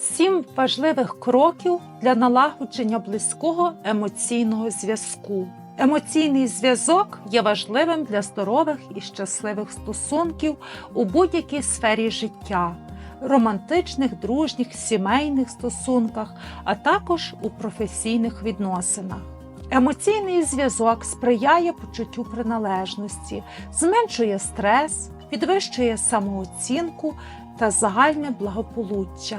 Сім важливих кроків для налагодження близького емоційного зв'язку. Емоційний зв'язок є важливим для здорових і щасливих стосунків у будь-якій сфері життя, романтичних, дружніх, сімейних стосунках, а також у професійних відносинах. Емоційний зв'язок сприяє почуттю приналежності, зменшує стрес, підвищує самооцінку та загальне благополуччя.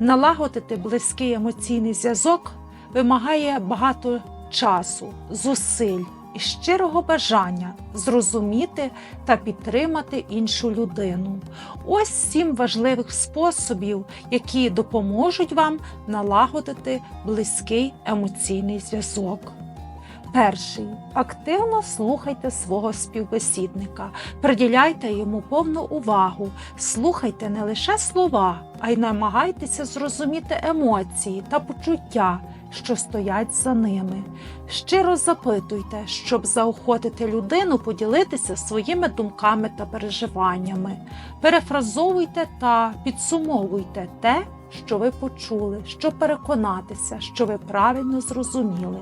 Налагодити близький емоційний зв'язок вимагає багато часу, зусиль і щирого бажання зрозуміти та підтримати іншу людину. Ось сім важливих способів, які допоможуть вам налагодити близький емоційний зв'язок. Перший активно слухайте свого співбесідника, приділяйте йому повну увагу, слухайте не лише слова, а й намагайтеся зрозуміти емоції та почуття, що стоять за ними. Щиро запитуйте, щоб заохотити людину поділитися своїми думками та переживаннями. Перефразовуйте та підсумовуйте те, що ви почули, щоб переконатися, що ви правильно зрозуміли.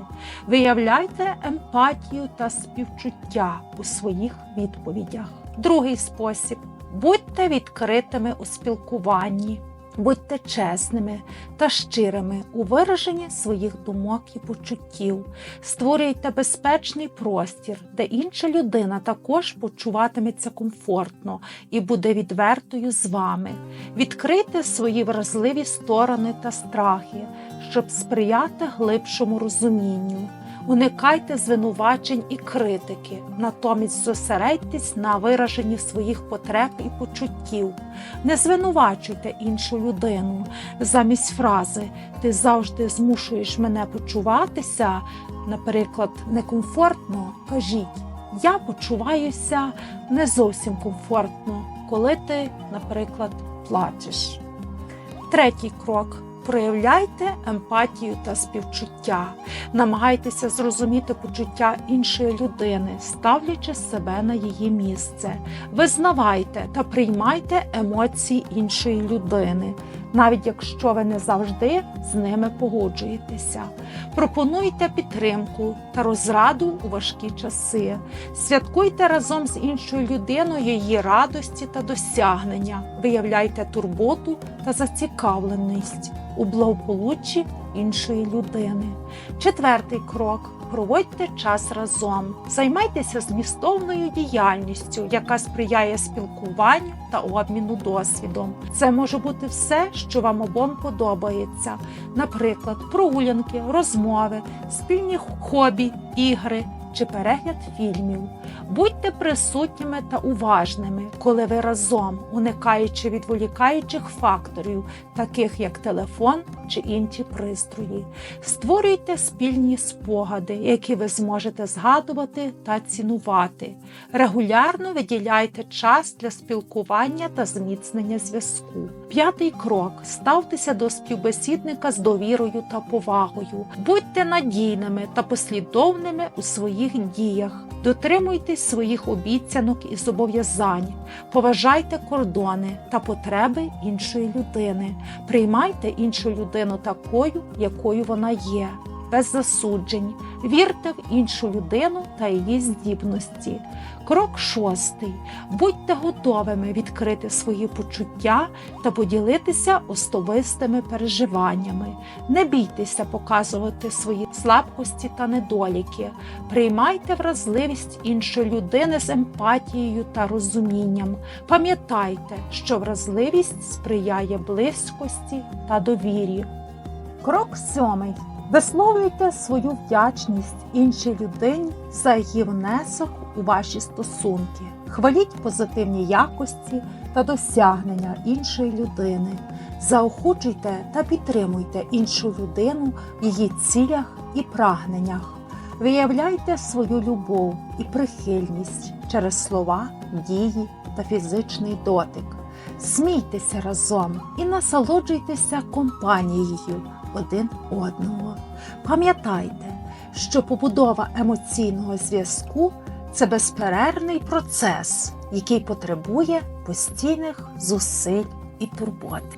Виявляйте емпатію та співчуття у своїх відповідях. Другий спосіб будьте відкритими у спілкуванні. Будьте чесними та щирими у вираженні своїх думок і почуттів. Створюйте безпечний простір, де інша людина також почуватиметься комфортно і буде відвертою з вами. Відкрийте свої вразливі сторони та страхи, щоб сприяти глибшому розумінню. Уникайте звинувачень і критики, натомість зосередьтесь на вираженні своїх потреб і почуттів. Не звинувачуйте іншу людину. Замість фрази Ти завжди змушуєш мене почуватися, наприклад, некомфортно. Кажіть, я почуваюся не зовсім комфортно, коли ти, наприклад, плачеш. Третій крок. Проявляйте емпатію та співчуття, намагайтеся зрозуміти почуття іншої людини, ставлячи себе на її місце. Визнавайте та приймайте емоції іншої людини, навіть якщо ви не завжди з ними погоджуєтеся. Пропонуйте підтримку та розраду у важкі часи. Святкуйте разом з іншою людиною її радості та досягнення. Виявляйте турботу та зацікавленість у благополуччі іншої людини. Четвертий крок. Проводьте час разом, займайтеся змістовною діяльністю, яка сприяє спілкуванню та обміну досвідом. Це може бути все, що вам обом подобається, наприклад, прогулянки, розмови, спільні хобі, ігри чи перегляд фільмів. Будьте присутніми та уважними, коли ви разом, уникаючи відволікаючих факторів, таких як телефон чи інші пристрої. Створюйте спільні спогади, які ви зможете згадувати та цінувати. Регулярно виділяйте час для спілкування та зміцнення зв'язку. П'ятий крок: ставтеся до співбесідника з довірою та повагою. Будьте надійними та послідовними у своїх діях. Дотримуйтесь своїх обіцянок і зобов'язань, поважайте кордони та потреби іншої людини, приймайте іншу людину такою, якою вона є, без засуджень, вірте в іншу людину та її здібності. Крок шостий. Будьте готовими відкрити свої почуття та поділитися особистими переживаннями. Не бійтеся показувати свої слабкості та недоліки. Приймайте вразливість іншої людини з емпатією та розумінням. Пам'ятайте, що вразливість сприяє близькості та довірі. Крок сьомий. Висловлюйте свою вдячність іншій людині за її внесок у ваші стосунки. Хваліть позитивні якості та досягнення іншої людини. Заохочуйте та підтримуйте іншу людину в її цілях і прагненнях. Виявляйте свою любов і прихильність через слова, дії та фізичний дотик. Смійтеся разом і насолоджуйтеся компанією один одного. Пам'ятайте, що побудова емоційного зв'язку це безперервний процес, який потребує постійних зусиль і турботи.